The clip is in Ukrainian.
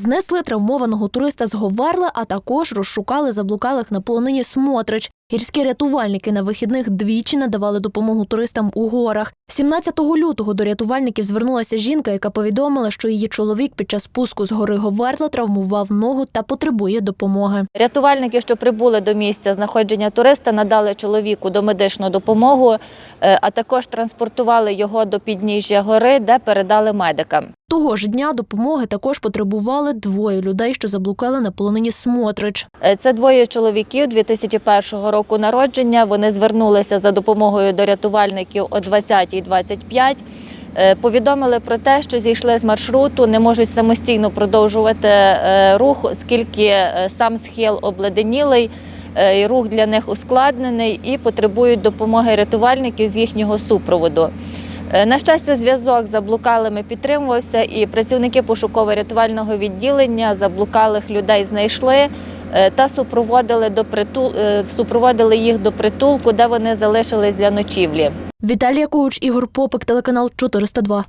знесли травмованого туриста з Говерла, а також розшукали заблукалих на полонині Смотрич. Гірські рятувальники на вихідних двічі надавали допомогу туристам у горах. 17 лютого до рятувальників звернулася жінка, яка повідомила, що її чоловік під час спуску з гори Говерла травмував ногу та потребує допомоги. Рятувальники, що прибули до місця знаходження туриста, надали чоловіку домедичну допомогу, е, а також транспортували його до підніжжя гори, де передали медикам. Того ж дня допомоги також потребували двоє людей, що заблукали на полонині Смотрич. Е, Це двоє чоловіків 2001 року народження. Вони звернулися за допомогою до рятувальників о 20.25. Е, Повідомили про те, що зійшли з маршруту, не можуть самостійно продовжувати е, рух, оскільки е, сам схил обледенілий, рух для них ускладнений і потребують допомоги рятувальників з їхнього супроводу. На щастя, зв'язок з заблукалими підтримувався, і працівники пошуково-рятувального відділення заблукалих людей знайшли та супроводили, до притул... е, супроводили їх до притулку, де вони залишились для ночівлі. Віталія Коуч, Ігор Попик, телеканал 402.